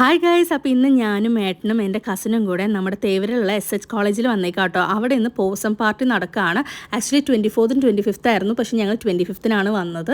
Hi guys അപ്പോൾ ഇന്ന് ഞാനും ഏട്ടനും എന്റെ കസിനും കൂടെ നമ്മുടെ തേവരിലുള്ള എസ് എച്ച് കോളേജിൽ വന്നേക്കാട്ടോ അവിടെ ഇന്ന് പോസം പാർട്ടി നടക്കുകയാണ് ആക്ച്വലി ട്വന്റി ഫോർത്തും ട്വന്റി ഫിഫ്ത്ത് ആയിരുന്നു. പക്ഷേ ഞങ്ങൾ ട്വന്റി ഫിഫ്ത്തിനാണ് വന്നത്.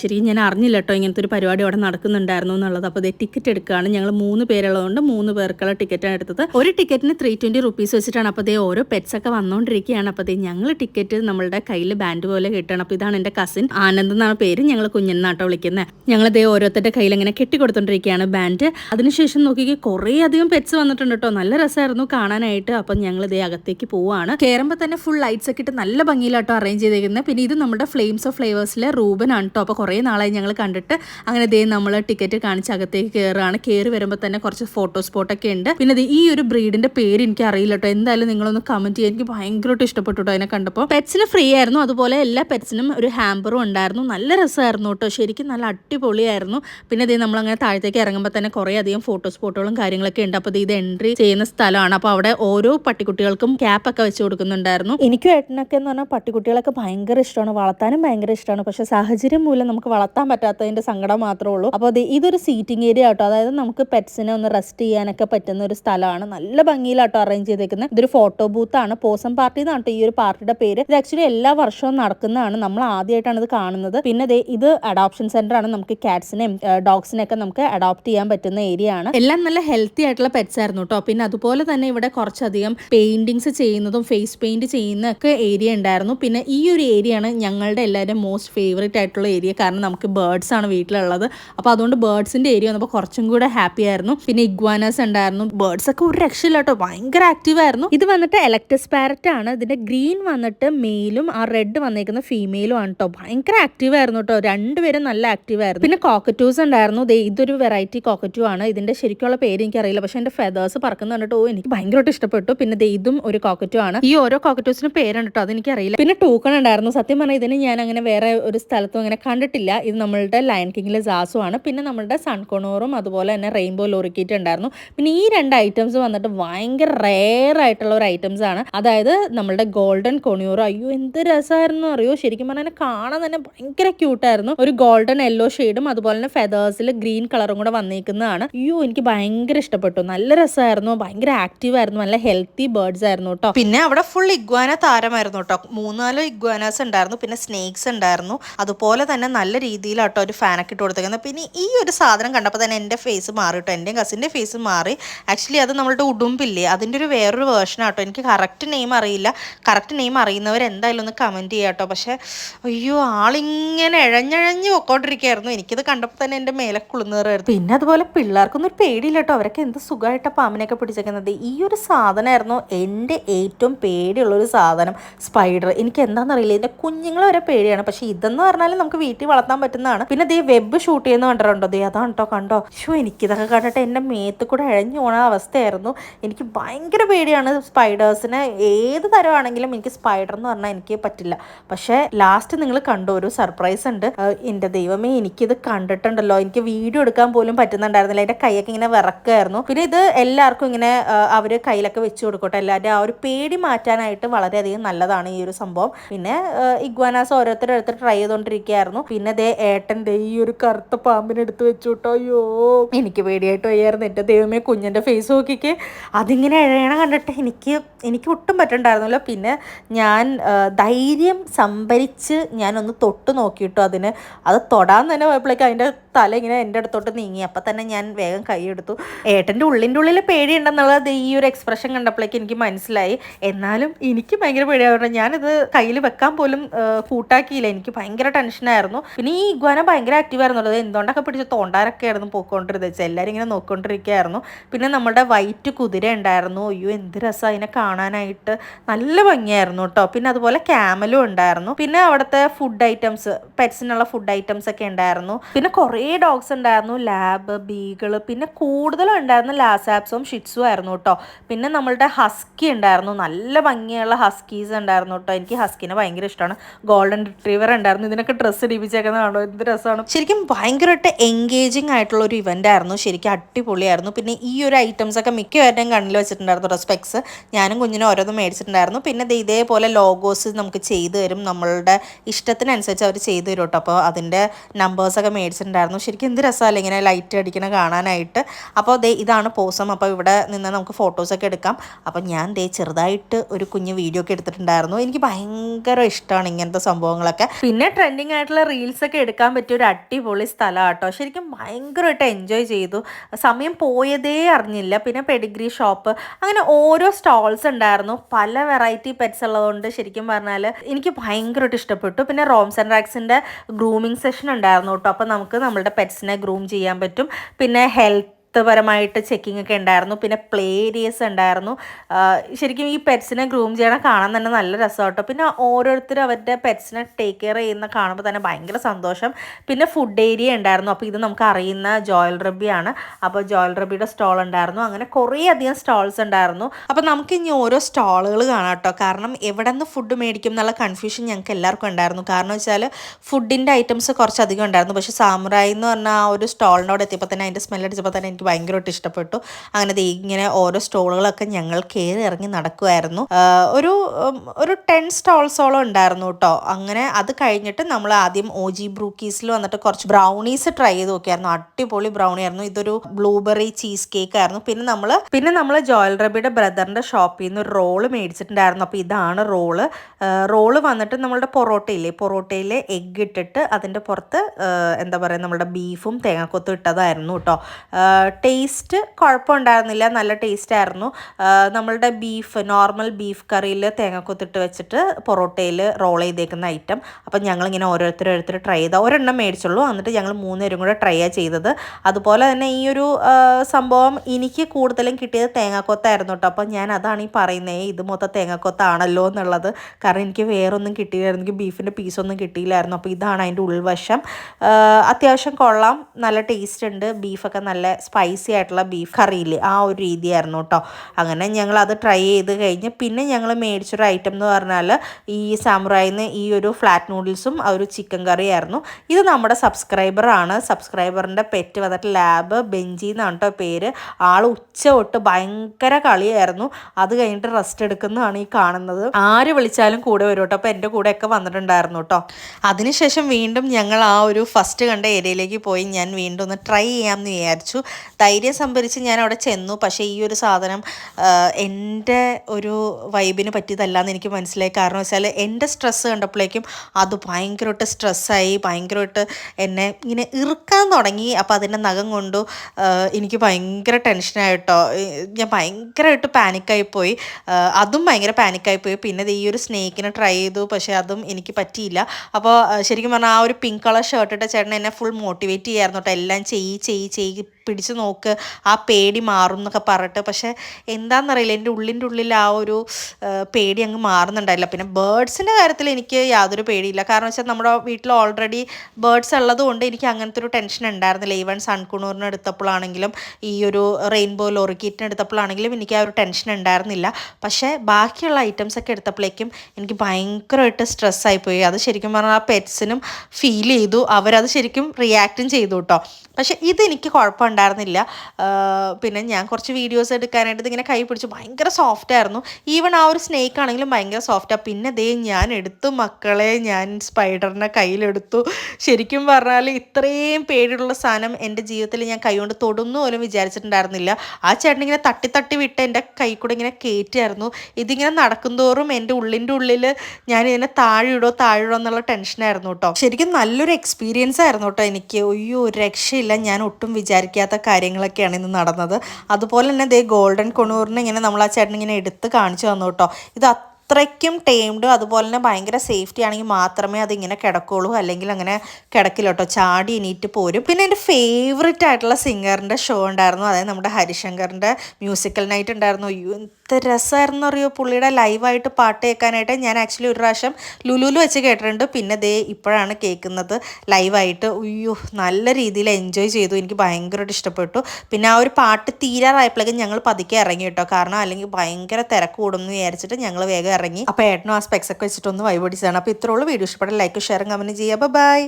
ശരിക്കും ഞാൻ അറിഞ്ഞില്ല കേട്ടോ ഇങ്ങനത്തെ ഒരു പരിപാടി അവിടെ നടക്കുന്നുണ്ടായിരുന്നു എന്നുള്ളത്. അപ്പോൾ ഇതേ ടിക്കറ്റ് എടുക്കുകയാണ് ഞങ്ങൾ മൂന്ന് പേരുള്ളതുകൊണ്ട് മൂന്ന് പേർക്കുള്ള ടിക്കറ്റാണ് എടുത്തത്. ഒരു ടിക്കറ്റിന് ത്രീ ട്വന്റി റുപ്പീസ് വെച്ചിട്ടാണ്. അപ്പോൾ ഇതേ ഓരോ പെറ്റ്സൊക്കെ വന്നുകൊണ്ടിരിക്കുകയാണ് അപ്പോൾ ഇതേ ഞങ്ങൾ ടിക്കറ്റ് നമ്മളുടെ കയ്യിൽ ബാൻഡ് പോലെ കിട്ടണം അപ്പോൾ ഇതാണ് എന്റെ കസിൻ ആനന്ദ് എന്നാണ് പേര്. ഞങ്ങൾ കുഞ്ഞെന്നാട്ടോ വിളിക്കുന്നത് ഞങ്ങളിതേ ഓരോരുത്തരുടെ കയ്യിൽ ഇങ്ങനെ കെട്ടിക്കൊടുത്തോണ്ടിരിക്കുകയാണ് ബാൻഡ് അതിനുശേഷം നോക്കിക്കേ കുറേ അധികം പെറ്റ്സ് വന്നിട്ടുണ്ട് കേട്ടോ നല്ല രസമായിരുന്നു കാണാനായിട്ട്. അപ്പം ഞങ്ങൾ ഇതേ അകത്തേക്ക് പോവാണ്. കയറുമ്പോൾ തന്നെ ഫുൾ ലൈറ്റ്സ് ഒക്കെ ഇട്ട് നല്ല ഭംഗിയിലാട്ടോ അറേഞ്ച് ചെയ്തേക്കുന്നത് പിന്നെ ഇത് നമ്മുടെ ഫ്ലെയിംസ് ഓഫ് ഫ്ലേവേഴ്സിലെ റൂബൻ ആണ് കേട്ടോ അപ്പോൾ കുറേ നാളായി ഞങ്ങൾ കണ്ടിട്ട് അങ്ങനെ ഇതേ നമ്മൾ ടിക്കറ്റ് കാണിച്ച് അകത്തേക്ക് കയറുകയാണ് കയറി വരുമ്പോൾ തന്നെ കുറച്ച് ഫോട്ടോ സ്പോട്ടൊക്കെ ഉണ്ട്. പിന്നെ ഈ ഒരു ബ്രീഡിന്റെ പേര് എനിക്ക് അറിയില്ല കേട്ടോ എന്തായാലും നിങ്ങളൊന്ന് കമന്റ് ചെയ്യാൻ എനിക്ക് ഭയങ്കരമായിട്ട് ഇഷ്ടപ്പെട്ടു കേട്ടോ അതിനെ കണ്ടപ്പോൾ. പെറ്റ്സിന് ഫ്രീ ആയിരുന്നു. അതുപോലെ എല്ലാ പെറ്റ്സിനും ഒരു ഹാമ്പറും ഉണ്ടായിരുന്നു. നല്ല രസമായിരുന്നു കേട്ടോ ശരിക്കും നല്ല അടിപൊളിയായിരുന്നു. പിന്നെ ദേ നമ്മളങ്ങനെ താഴത്തേക്ക് ഇറങ്ങുമ്പോൾ തന്നെ കുറേ അധികം ഫോട്ടോ സ്പോട്ടുകളും കാര്യങ്ങളൊക്കെ ഉണ്ട്. അപ്പോൾ ഇത് എൻട്രി ചെയ്യുന്ന സ്ഥലമാണ്. അപ്പോൾ അവിടെ ഓരോ പട്ടിക്കുട്ടികൾക്കും ക്യാപ്പ് ഒക്കെ വെച്ച് കൊടുക്കുന്നുണ്ടായിരുന്നു. എനിക്കും ഏട്ടനൊക്കെ എന്ന് പറഞ്ഞാൽ പട്ടിക്കുട്ടികളൊക്കെ ഭയങ്കര ഇഷ്ടമാണ്. വളർത്താനും ഭയങ്കര ഇഷ്ടമാണ്. പക്ഷേ സാഹചര്യം മൂലം നമുക്ക് വളർത്താൻ പറ്റാത്തതിന്റെ സങ്കടം മാത്രമേ ഉള്ളൂ. അപ്പോൾ ഇതൊരു സീറ്റിംഗ് ഏരിയ ആട്ടോ. അതായത് നമുക്ക് പെറ്റ്സിനെ ഒന്ന് റെസ്റ്റ് ചെയ്യാനൊക്കെ പറ്റുന്ന ഒരു സ്ഥലമാണ്. നല്ല ഭംഗിയിലാട്ടോ അറേഞ്ച് ചെയ്തേക്കുന്നത് ഇതൊരു ഫോട്ടോ ബൂത്ത് ആണ്. പോസം പാർട്ടി എന്നാണ് ഈ ഒരു പാർട്ടിയുടെ പേര്. ഇത് ആക്ച്വലി എല്ലാ വർഷവും നടക്കുന്നതാണ്. നമ്മൾ ആദ്യമായിട്ടാണ് ഇത് കാണുന്നത്. പിന്നെ ഇത് അഡോപ്ഷൻ സെന്റർ ആണ്. നമുക്ക് കാറ്റ്സിനെയും ഡോഗ്സിനെയൊക്കെ നമുക്ക് അഡോപ്റ്റ് ചെയ്യാൻ പറ്റുന്ന ഏരിയ ആണ് എല്ലാം നല്ല ഹെൽത്തി ആയിട്ടുള്ള പെറ്റ്സ് ആയിരുന്നു കേട്ടോ പിന്നെ അതുപോലെ തന്നെ ഇവിടെ കുറച്ചധികം പെയിന്റിങ്സ് ചെയ്യുന്നതും ഫേസ് പെയിന്റ് ചെയ്യുന്ന ഒക്കെ ഏരിയ ഉണ്ടായിരുന്നു. പിന്നെ ഈ ഒരു ഏരിയ ആണ് ഞങ്ങളുടെ എല്ലാവരും മോസ്റ്റ് ഫേവറേറ്റ് ആയിട്ടുള്ള ഏരിയ കാരണം നമുക്ക് ബേർഡ്സ് ആണ് വീട്ടിലുള്ളത്. അപ്പോൾ അതുകൊണ്ട് ബേർഡ്സിന്റെ ഏരിയ വന്നപ്പോൾ കുറച്ചും കൂടെ ഹാപ്പി ആയിരുന്നു. പിന്നെ ഇഗ്വാനസ് ഉണ്ടായിരുന്നു. ബേർഡ്സ് ഒക്കെ ഒരു രക്ഷയില്ല കേട്ടോ ഭയങ്കര ആക്റ്റീവ് ആയിരുന്നു. ഇത് വന്നിട്ട് ഇലക്ട്രസ് പാരറ്റ് ആണ്. ഇതിന്റെ ഗ്രീൻ വന്നിട്ട് മെയിലും ആ റെഡ് വന്നേക്കുന്ന ഫീമെയിലും ആണ് കേട്ടോ ഭയങ്കര ആക്റ്റീവ് ആയിരുന്നു കേട്ടോ രണ്ടുപേരും നല്ല ആക്റ്റീവ് ആയിരുന്നു. പിന്നെ കോക്കറ്റൂസ് ഉണ്ടായിരുന്നു. ഇതൊരു വെറൈറ്റി കോക്കറ്റൂ ആണ്. ഇതിന്റെ ശരിക്കുള്ള പേര് എനിക്കറിയില്ല. പക്ഷെ എന്റെ ഫെദേഴ്സ് പറക്കുന്ന കണ്ടിട്ട് ഓ എനിക്ക് ഭയങ്കരമായിട്ട് ഇഷ്ടപ്പെട്ടു. പിന്നെ ഇതും ഒരു കോക്കറ്റു ആണ്. ഈ ഓരോ കോക്കറ്റൂസിനും പേരുണ്ട് കേട്ടോ. അതെനിക്കറിയില്ല. പിന്നെ ടൂക്കൺ ഉണ്ടായിരുന്നു. സത്യം പറഞ്ഞാൽ ഇതിന് ഞാൻ അങ്ങനെ വേറെ ഒരു സ്ഥലത്തും അങ്ങനെ കണ്ടിട്ടില്ല. ഇത് നമ്മളുടെ ലയൺ കിങ്ങിലെ ജാസു ആണ്. പിന്നെ നമ്മളുടെ സൺകോണോറും അതുപോലെ തന്നെ റെയിൻബോ ലോറിക്കേറ്റ് ഉണ്ടായിരുന്നു. പിന്നെ ഈ രണ്ട് ഐറ്റംസ് വന്നിട്ട് ഭയങ്കര റെയർ ആയിട്ടുള്ള ഒരു ഐറ്റംസ് ആണ്. അതായത് നമ്മളുടെ ഗോൾഡൻ കൊണിയൂർ അയ്യോ എന്ത് രസമായിരുന്നു അറിയോ? ശരിക്കും പറഞ്ഞാൽ കാണാൻ തന്നെ ഭയങ്കര ക്യൂട്ടായിരുന്നു ഒരു ഗോൾഡൻ യെല്ലോ ഷെയ്ഡും അതുപോലെ തന്നെ ഫെദേഴ്സിൽ ഗ്രീൻ കളറും കൂടെ വന്നിരിക്കുന്നതാണ് അയ്യോ എനിക്ക് ഭയങ്കര ഇഷ്ടപ്പെട്ടു. നല്ല രസമായിരുന്നു. ഭയങ്കര ആക്റ്റീവ് ആയിരുന്നു. നല്ല ഹെൽത്തി ബേർഡ്സ് ആയിരുന്നു കേട്ടോ പിന്നെ അവിടെ ഫുൾ ഇഗ്വാന താരമായിരുന്നു കേട്ടോ മൂന്നാൽ ഇഗ്വാനാസ് ഉണ്ടായിരുന്നു. പിന്നെ സ്നേക്സ് ഉണ്ടായിരുന്നു. അതുപോലെ തന്നെ നല്ല രീതിയിലാട്ടോ ഒരു ഫാനൊക്കെ ഇട്ട് കൊടുത്തേക്കുന്നത്. പിന്നെ ഈ ഒരു സാധനം കണ്ടപ്പോൾ തന്നെ എന്റെ ഫേസ് മാറി കേട്ടോ എന്റെ കസിന്റെ ഫേസ് മാറി. ആക്ച്വലി അത് നമ്മളുടെ ഉടുമ്പില്ലേ? അതിന്റെ ഒരു വേറൊരു വേർഷൻ ആട്ടോ എനിക്ക് കറക്റ്റ് നെയിം അറിയില്ല. കറക്റ്റ് നെയിം അറിയുന്നവർ എന്തായാലും ഒന്ന് കമന്റ് ചെയ്യാം കേട്ടോ പക്ഷേ അയ്യോ ആളിങ്ങനെ ഇഴഞ്ഞഴഞ്ഞ് പൊക്കോണ്ടിരിക്കുകയായിരുന്നു എനിക്കിത് കണ്ടപ്പോൾ തന്നെ എന്റെ മേലെ കുളിന്നേറായിരുന്നു പിന്നെ അതുപോലെ പിള്ളേർക്കൊന്നും ഒരു പേടിയില്ല കേട്ടോ അവരൊക്കെ എന്ത് സുഖമായിട്ടാണ് പാമ്പിനെയൊക്കെ പിടിച്ചേക്കുന്നത്. ഈ ഒരു സാധനമായിരുന്നു എന്റെ ഏറ്റവും പേടിയുള്ളൊരു സാധനം സ്പൈഡർ. എനിക്ക് എന്താണെന്നറിയില്ല ഇതിന്റെ കുഞ്ഞുങ്ങൾ വരെ പേടിയാണ്. പക്ഷേ ഇതെന്ന് പറഞ്ഞാൽ നമുക്ക് വീട്ടിൽ വളർത്താൻ പറ്റുന്നതാണ്. പിന്നെ ദേ വെബ് ഷൂട്ട് ചെയ്യുന്ന കണ്ടിട്ടുണ്ടോ? ദേ അതാണ് കേട്ടോ കണ്ടോ? ഷോ എനിക്കിതൊക്കെ കണ്ടിട്ട് എന്റെ മേത്ത് കൂടെ ഇഴഞ്ഞു പോണ അവസ്ഥയായിരുന്നു. എനിക്ക് ഭയങ്കര പേടിയാണ് സ്പൈഡേഴ്സിനെ. ഏത് തരമാണെങ്കിലും എനിക്ക് സ്പൈഡർ എന്ന് പറഞ്ഞാൽ എനിക്ക് പറ്റില്ല. പക്ഷേ ലാസ്റ്റ് നിങ്ങൾ കണ്ടു ഒരു സർപ്രൈസ് ഉണ്ട്. എന്റെ ദൈവമേ എനിക്കിത് കണ്ടിട്ടുണ്ടല്ലോ. എനിക്ക് വീഡിയോ എടുക്കാൻ പോലും പറ്റുന്നുണ്ടായിരുന്നില്ല. എന്റെ കൈയൊക്കെ ഇങ്ങനെ വിറക്കായിരുന്നു. പിന്നെ ഇത് എല്ലാവർക്കും ഇങ്ങനെ അവർ കയ്യിലൊക്കെ വെച്ച് കൊടുക്കട്ടെ. എല്ലാവരുടെ ആ ഒരു പേടി മാറ്റാനായിട്ട് വളരെയധികം നല്ലതാണ് ഈ ഒരു സംഭവം. പിന്നെ ഇഗ്വാനാസ് ഓരോരുത്തരോരുത്തർ ട്രൈ ചെയ്തുകൊണ്ടിരിക്കുകയായിരുന്നു പിന്നെ ദേ ഏട്ടൻ ദേ ഈ ഒരു കറുത്ത പാമ്പിനെ എടുത്ത് വെച്ചു കേട്ടോ അയ്യോ എനിക്ക് പേടിയായിട്ട് വയ്യായിരുന്നു. എന്റെ ദൈവമേ കുഞ്ഞിന്റെ ഫേസ് നോക്കിക്ക്. അതിങ്ങനെ ഇഴയണ കണ്ടിട്ട് എനിക്ക് എനിക്ക് ഒട്ടും പറ്റണ്ടായിരുന്നല്ലോ. പിന്നെ ഞാൻ ധൈര്യം സംഭരിച്ച് ഞാനൊന്ന് തൊട്ട് നോക്കിയിട്ടു അതിന്. അത് തൊടാൻ തന്നെ പോയപ്പോഴേക്കും അതിന്റെ തല ഇങ്ങനെ എന്റെ അടുത്തോട്ട് നീങ്ങി. അപ്പം തന്നെ ഞാൻ വേഗം കൈയെടുത്തു. ഏട്ടന്റെ ഉള്ളിന്റെ ഉള്ളിൽ പേടിയുണ്ടെന്നുള്ളത് ഈ ഒരു എക്സ്പ്രഷൻ കണ്ടപ്പോഴേക്കും എനിക്ക് മനസ്സിലായി. എന്നാലും എനിക്ക് ഭയങ്കര പേടിയായിരുന്നു ഞാനിത് കയ്യിൽ വെക്കാൻ പോലും കൂട്ടാക്കിയില്ല. എനിക്ക് ഭയങ്കര ടെൻഷനായിരുന്നു പിന്നെ ഈ ഇഗ്വാന ഭയങ്കര ആക്റ്റീവായിരുന്നുള്ളത് എന്തുകൊണ്ടൊക്കെ പിടിച്ച് തോണ്ടാരൊക്കെ ആയിരുന്നു പോയിക്കൊണ്ടിരുന്നത്. വെച്ചാൽ എല്ലാവരും ഇങ്ങനെ നോക്കിക്കൊണ്ടിരിക്കുകയായിരുന്നു. പിന്നെ നമ്മുടെ വൈറ്റ് കുതിര ഉണ്ടായിരുന്നു. അയ്യോ എന്ത് രസം അതിനെ കാണാനായിട്ട്. നല്ല ഭംഗിയായിരുന്നു കേട്ടോ. പിന്നെ അതുപോലെ ക്യാമലും ഉണ്ടായിരുന്നു. പിന്നെ അവിടുത്തെ ഫുഡ് ഐറ്റംസ് പെറ്റ്സിനുള്ള ഫുഡ് ഐറ്റംസ് ഒക്കെ ഉണ്ടായിരുന്നു. പിന്നെ കുറേ ഡോഗ്സ് ഉണ്ടായിരുന്നു. ലാബ് ബീഗിൾ പിന്നെ കൂടുതലും ഉണ്ടായിരുന്ന ലാസാപ്സും ഷിറ്റ്സും ആയിരുന്നു കേട്ടോ. പിന്നെ നമ്മളുടെ ഹസ്കി ഉണ്ടായിരുന്നു. നല്ല ഭംഗിയുള്ള ഹസ്കീസ് ഉണ്ടായിരുന്നു കേട്ടോ. എനിക്ക് ഹസ്കിനെ ഭയങ്കര ഇഷ്ടമാണ്. ഗോൾഡൻ റിട്രീവർ ഉണ്ടായിരുന്നു. ഇതിനൊക്കെ ഡ്രസ്സ് ഇടിപ്പിച്ചേക്കുന്നതാണോ എന്ത് രസമാണ്. ശരിക്കും ഭയങ്കരമായിട്ട് എൻഗേജിങ് ആയിട്ടുള്ള ഒരു ഇവന്റ് ആയിരുന്നു. ശരിക്കും അടിപൊളിയായിരുന്നു. പിന്നെ ഈ ഒരു ഐറ്റംസ് ഒക്കെ മിക്കവരുടെയും കണ്ണിൽ വെച്ചിട്ടുണ്ടായിരുന്നു. റെസ്പെക്ട്സ് ഞാനും കുഞ്ഞിനും ഓരോന്നും മേടിച്ചിട്ടുണ്ടായിരുന്നു. പിന്നെ ഇതേപോലെ ലോഗോസ് നമുക്ക് ചെയ്തു തരും. നമ്മളുടെ ഇഷ്ടത്തിനനുസരിച്ച് അവർ ചെയ്തു തരും കേട്ടോ. അപ്പോൾ അതിന്റെ നമ്പേഴ്സൊക്കെ മേടിച്ചിട്ടുണ്ടായിരുന്നു. ശരിക്കും എന്ത് രസമല്ലേ ഇങ്ങനെ ലൈറ്റ് അടിക്കണ കാണാനായിട്ട്. എടുക്കാനായിട്ട് അപ്പോൾ ദേ ഇതാണ് പോസം. അപ്പോൾ ഇവിടെ നിന്ന് നമുക്ക് ഫോട്ടോസൊക്കെ എടുക്കാം. അപ്പോൾ ഞാൻ ദേ ചെറുതായിട്ട് ഒരു കുഞ്ഞ് വീഡിയോ ഒക്കെ എടുത്തിട്ടുണ്ടായിരുന്നു. എനിക്ക് ഭയങ്കര ഇഷ്ടമാണ് ഇങ്ങനത്തെ സംഭവങ്ങളൊക്കെ. പിന്നെ ട്രെൻഡിങ് ആയിട്ടുള്ള റീൽസ് ഒക്കെ എടുക്കാൻ പറ്റിയ ഒരു അടിപൊളി സ്ഥലം കേട്ടോ ശരിക്കും ഭയങ്കരമായിട്ട് എൻജോയ് ചെയ്തു. സമയം പോയതേ അറിഞ്ഞില്ല. പിന്നെ പെഡിഗ്രി ഷോപ്പ് അങ്ങനെ ഓരോ സ്റ്റോൾസ് ഉണ്ടായിരുന്നു. പല വെറൈറ്റി പെറ്റ്സ് ഉള്ളതുകൊണ്ട് ശരിക്കും പറഞ്ഞാൽ എനിക്ക് ഭയങ്കരമായിട്ട് ഇഷ്ടപ്പെട്ടു. പിന്നെ റോംസ് ആൻഡ് റാക്സിന്റെ ഗ്രൂമിങ് സെഷൻ ഉണ്ടായിരുന്നു കേട്ടോ. അപ്പോൾ നമുക്ക് നമ്മുടെ പെറ്റ്സിനെ ഗ്രൂം ചെയ്യാൻ പറ്റും. പിന്നെ ഹെൽത്ത് പരമായിട്ട് ചെക്കിംഗ് ഒക്കെ ഉണ്ടായിരുന്നു. പിന്നെ പ്ലേ ഏരിയസ് ഉണ്ടായിരുന്നു ശരിക്കും ഈ പെറ്റ്സിനെ ഗ്രൂം ചെയ്യണ കാണാൻ തന്നെ നല്ല രസം കേട്ടോ പിന്നെ ഓരോരുത്തരും അവരുടെ പെറ്റ്സിനെ ടേക്ക് കെയർ ചെയ്യുന്ന കാണുമ്പോൾ തന്നെ ഭയങ്കര സന്തോഷം. പിന്നെ ഫുഡ് ഏരിയ ഉണ്ടായിരുന്നു. അപ്പോൾ ഇത് നമുക്ക് അറിയുന്ന ജോയൽ റബിയാണ് അപ്പോൾ ജോയൽ റബിയുടെ സ്റ്റോൾ ഉണ്ടായിരുന്നു. അങ്ങനെ കുറേ അധികം സ്റ്റോൾസ് ഉണ്ടായിരുന്നു. അപ്പോൾ നമുക്ക് ഇനി ഓരോ സ്റ്റോളുകൾ കാണാം കേട്ടോ കാരണം എവിടെ നിന്ന് ഫുഡ് മേടിക്കും എന്നുള്ള കൺഫ്യൂഷൻ ഞങ്ങൾക്ക് എല്ലാവർക്കും ഉണ്ടായിരുന്നു. കാരണം വെച്ചാൽ ഫുഡിന്റെ ഐറ്റംസ് കുറച്ചധികം ഉണ്ടായിരുന്നു. പക്ഷേ സാമുറായി എന്ന് പറഞ്ഞ ആ ഒരു സ്റ്റോളിനോട് എത്തിയപ്പോൾ തന്നെ അതിന്റെ സ്മെല്ലടിച്ചപ്പോൾ തന്നെ എനിക്ക് ഭയങ്കരമായിട്ട് ഇഷ്ടപ്പെട്ടു. അങ്ങനെ ഇങ്ങനെ ഓരോ സ്റ്റോളുകളൊക്കെ ഞങ്ങൾ കയറി ഇറങ്ങി നടക്കുമായിരുന്നു ഒരു ഒരു ടെൻ സ്റ്റോൾസോളം ഉണ്ടായിരുന്നു കേട്ടോ. അങ്ങനെ അത് കഴിഞ്ഞിട്ട് നമ്മൾ ആദ്യം ഒ ജി ബ്രൂക്കീസിൽ വന്നിട്ട് കുറച്ച് ബ്രൗണീസ് ട്രൈ ചെയ്ത് നോക്കിയായിരുന്നു. അടിപൊളി ബ്രൗണി ആയിരുന്നു. ഇതൊരു ബ്ലൂബെറി ചീസ് കേക്ക് ആയിരുന്നു. പിന്നെ നമ്മൾ പിന്നെ നമ്മൾ ജോയൽ റബിയുടെ ബ്രദറിന്റെ ഷോപ്പിൽ നിന്ന് ഒരു റോൾ മേടിച്ചിട്ടുണ്ടായിരുന്നു. അപ്പോൾ ഇതാണ് റോൾ റോൾ വന്നിട്ട് നമ്മളുടെ പൊറോട്ടയില്ലേ? പൊറോട്ടയിലെ എഗ്ഗ് ഇട്ടിട്ട് അതിന്റെ പുറത്ത് എന്താ പറയുക നമ്മുടെ ബീഫും തേങ്ങാക്കൊത്തും ഇട്ടതായിരുന്നു കേട്ടോ. ടേസ്റ്റ് കുഴപ്പമുണ്ടായിരുന്നില്ല. നല്ല ടേസ്റ്റ് ആയിരുന്നു നമ്മളുടെ ബീഫ് നോർമൽ ബീഫ് കറിയിൽ തേങ്ങാക്കൊത്തിട്ട് വെച്ചിട്ട് പൊറോട്ടയിൽ റോൾ ചെയ്തേക്കുന്ന ഐറ്റം. അപ്പം ഞങ്ങളിങ്ങനെ ഓരോരുത്തർ ഓരോരുത്തർ ട്രൈ ചെയ്ത ഒരെണ്ണം മേടിച്ചുള്ളൂ. എന്നിട്ട് ഞങ്ങൾ മൂന്നുപേരും കൂടെ ട്രൈ ചെയ്തത്. അതുപോലെ തന്നെ ഈ ഒരു സംഭവം എനിക്ക് കൂടുതലും കിട്ടിയത് തേങ്ങാക്കൊത്തായിരുന്നു കേട്ടോ അപ്പം ഞാൻ അതാണ് ഈ പറയുന്നത് ഇത് മൊത്തം തേങ്ങാക്കൊത്താണല്ലോ എന്നുള്ളത്. കാരണം എനിക്ക് വേറൊന്നും കിട്ടിയില്ലായിരുന്നു. ബീഫിന്റെ പീസൊന്നും കിട്ടിയില്ലായിരുന്നു. അപ്പോൾ ഇതാണ് അതിന്റെ ഉൾവശം. അത്യാവശ്യം കൊള്ളാം. നല്ല ടേസ്റ്റ് ഉണ്ട്. ബീഫൊക്കെ നല്ല സ്പൈസി ആയിട്ടുള്ള ബീഫ് കറിയില്ലേ ആ ഒരു രീതിയായിരുന്നു കേട്ടോ അങ്ങനെ ഞങ്ങൾ അത് ട്രൈ ചെയ്ത് കഴിഞ്ഞ് പിന്നെ ഞങ്ങൾ മേടിച്ചൊരു ഐറ്റം എന്ന് പറഞ്ഞാൽ ഈ സാമുറായിന്ന് ഈ ഒരു ഫ്ലാറ്റ് നൂഡിൽസും ഒരു ചിക്കൻ കറിയായിരുന്നു ഇത് നമ്മുടെ സബ്സ്ക്രൈബറാണ് സബ്സ്ക്രൈബറിന്റെ പെറ്റ് വന്നിട്ട് ലാബ് ബെഞ്ചി എന്നാണ് കേട്ടോ പേര്. ആൾ ഉച്ച തൊട്ട് ഭയങ്കര കളിയായിരുന്നു. അത് കഴിഞ്ഞിട്ട് റെസ്റ്റ് എടുക്കുന്നതാണ് ഈ കാണുന്നത്. ആര് വിളിച്ചാലും കൂടെ വരും കേട്ടോ അപ്പോൾ എന്റെ കൂടെയൊക്കെ വന്നിട്ടുണ്ടായിരുന്നു കേട്ടോ അതിനുശേഷം വീണ്ടും ഞങ്ങൾ ആ ഒരു ഫസ്റ്റ് കണ്ട ഏരിയയിലേക്ക് പോയി. ഞാൻ വീണ്ടും ഒന്ന് ട്രൈ ചെയ്യാമെന്ന് വിചാരിച്ചു. ധൈര്യം സംഭരിച്ച് ഞാൻ അവിടെ ചെന്നു. പക്ഷേ ഈ ഒരു സാധനം എന്റെ ഒരു വൈബിന് പറ്റിയതല്ല എന്ന് എനിക്ക് മനസ്സിലായി. കാരണം വെച്ചാൽ എന്റെ സ്ട്രെസ്സ് കണ്ടപ്പോഴേക്കും അത് ഭയങ്കരമായിട്ട് സ്ട്രെസ്സായി ഭയങ്കരമായിട്ട് എന്നെ ഇങ്ങനെ ഇറുക്കാൻ തുടങ്ങി. അപ്പോൾ അതിന്റെ നഖം കൊണ്ടു എനിക്ക് ഭയങ്കര ടെൻഷനായിട്ടോ ഞാൻ ഭയങ്കരമായിട്ട് പാനിക്കായിപ്പോയി അതും ഭയങ്കര പാനിക്കായിപ്പോയി പിന്നെ ഈ ഒരു സ്നേക്കിനെ ട്രൈ ചെയ്തു. പക്ഷേ അതും എനിക്ക് പറ്റിയില്ല. അപ്പോൾ ശരിക്കും പറഞ്ഞാൽ ആ ഒരു പിങ്ക് കളർ ഷർട്ട് ഇട്ട ചേട്ടൻ എന്നെ ഫുൾ മോട്ടിവേറ്റ് ചെയ്യായിരുന്നു കേട്ടോ. എല്ലാം ചെയ്യ് ചെയ്യ് ചെയ്യ് പിടിച്ച് നോക്ക് ആ പേടി മാറും എന്നൊക്കെ പറഞ്ഞിട്ട്. പക്ഷേ എന്താണെന്നറിയില്ല എന്റെ ഉള്ളിന്റെ ഉള്ളിൽ ആ ഒരു പേടി അങ്ങ് മാറുന്നുണ്ടായില്ല. പിന്നെ ബേർഡ്സിന്റെ കാര്യത്തിൽ എനിക്ക് യാതൊരു പേടിയില്ല. കാരണം വെച്ചാൽ നമ്മുടെ വീട്ടിൽ ഓൾറെഡി ബേർഡ്സ് ഉള്ളതുകൊണ്ട് എനിക്ക് അങ്ങനത്തെ ഒരു ടെൻഷൻ ഉണ്ടായിരുന്നില്ല. ഈവൻ സൺകുണൂറിന് എടുത്തപ്പോഴാണെങ്കിലും ഈ ഒരു റെയിൻബോ ലോറിക്കീറ്റിന് എടുത്തപ്പോഴാണെങ്കിലും എനിക്ക് ആ ഒരു ടെൻഷൻ ഉണ്ടായിരുന്നില്ല. പക്ഷേ ബാക്കിയുള്ള ഐറ്റംസ് ഒക്കെ എടുത്തപ്പോഴേക്കും എനിക്ക് ഭയങ്കരമായിട്ട് സ്ട്രെസ്സായി പോയി അത് ശരിക്കും പറഞ്ഞാൽ ആ പെറ്റ്സിനും ഫീൽ ചെയ്തു. അവരത് ശരിക്കും റിയാക്റ്റും ചെയ്തു കേട്ടോ. പക്ഷേ ഇതെനിക്ക് കുഴപ്പമുണ്ടായിരുന്നില്ല. ആ, പിന്നെ ഞാൻ കുറച്ച് വീഡിയോസ് എടുക്കാനായിട്ട് ഇതിങ്ങനെ കൈ പിടിച്ചു ഭയങ്കര സോഫ്റ്റ് ആയിരുന്നു. ഈവൻ ആ ഒരു സ്നേക്ക് ആണെങ്കിലും ഭയങ്കര സോഫ്റ്റാണ് പിന്നെ ദേ ഞാൻ എടുത്തു മക്കളെ ഞാൻ സ്പൈഡറിനെ കയ്യിലെടുത്തു. ശരിക്കും പറഞ്ഞാൽ ഇത്രയും പേടിയുള്ള സാധനം എന്റെ ജീവിതത്തിൽ ഞാൻ കൈകൊണ്ട് തൊടുന്നു പോലും വിചാരിച്ചിട്ടുണ്ടായിരുന്നില്ല. ആ ചേട്ടൻ ഇങ്ങനെ തട്ടി തട്ടി വിട്ട് എന്റെ കൈ കൂടെ ഇങ്ങനെ കയറ്റിയായിരുന്നു ഇതിങ്ങനെ നടക്കുന്തോറും എന്റെ ഉള്ളിന്റെ ഉള്ളിൽ ഞാൻ ഇതിനെ താഴെയിടോ താഴെയിടോ എന്നുള്ള ടെൻഷനായിരുന്നു കേട്ടോ. ശരിക്കും നല്ലൊരു എക്സ്പീരിയൻസ് ആയിരുന്നു കേട്ടോ എനിക്ക്. ഒരു രക്ഷയില്ല. ഞാൻ ഒട്ടും വിചാരിക്കാത്ത കാര്യങ്ങളൊക്കെയാണ് ഇന്ന് നടന്നത്. അതുപോലെ തന്നെ ദേ ഗോൾഡൻ കൊണൂറിന് ഇങ്ങനെ നമ്മൾ ആ ചേട്ടൻ ഇങ്ങനെ എടുത്ത് കാണിച്ചു തന്നു കേട്ടോ. ഇത് അത്രയ്ക്കും ടേംഡ് അതുപോലെ തന്നെ ഭയങ്കര സേഫ്റ്റി ആണെങ്കിൽ മാത്രമേ അതിങ്ങനെ കിടക്കുള്ളൂ അല്ലെങ്കിൽ അങ്ങനെ കിടക്കില്ല കേട്ടോ. ചാടി എണീറ്റ് പോരും. പിന്നെ എന്റെ ഫേവററ്റ് ആയിട്ടുള്ള സിംഗറിന്റെ ഷോ ഉണ്ടായിരുന്നു. അതായത് നമ്മുടെ ഹരിശങ്കറിന്റെ മ്യൂസിക്കൽ നൈറ്റ് ഉണ്ടായിരുന്നു. എന്ത് രസമായിരുന്നു അറിയോ? പുള്ളിയുടെ ലൈവായിട്ട് പാട്ട് കേൾക്കാനായിട്ട് ഞാൻ ആക്ച്വലി ഒരു പ്രാവശ്യം ലുലുലു വെച്ച് കേട്ടിട്ടുണ്ട്. പിന്നെ ദേ ഇപ്പോഴാണ് കേൾക്കുന്നത് ലൈവായിട്ട് അയ്യോ നല്ല രീതിയിൽ എൻജോയ് ചെയ്തു. എനിക്ക് ഭയങ്കരമായിട്ട് ഇഷ്ടപ്പെട്ടു. പിന്നെ ആ ഒരു പാട്ട് തീരാറായപ്പോഴേക്കും ഞങ്ങൾ പതുക്കെ ഇറങ്ങി കേട്ടോ. കാരണം അല്ലെങ്കിൽ ഭയങ്കര തിരക്ക് കൂടുമെന്ന് വിചാരിച്ചിട്ട് ഞങ്ങൾ വേഗം ഇറങ്ങി. അപ്പോൾ ഏട്ടനും ആ സ്പെക്സൊക്കെ വെച്ചിട്ടൊന്ന് വൈബടിച്ചതാണ് അപ്പോൾ ഇത്രയുള്ള വീഡിയോ ഇഷ്ടപ്പെട്ട ലൈക്ക് ഷെയറും കമന്റ് ചെയ്യുക. ബൈ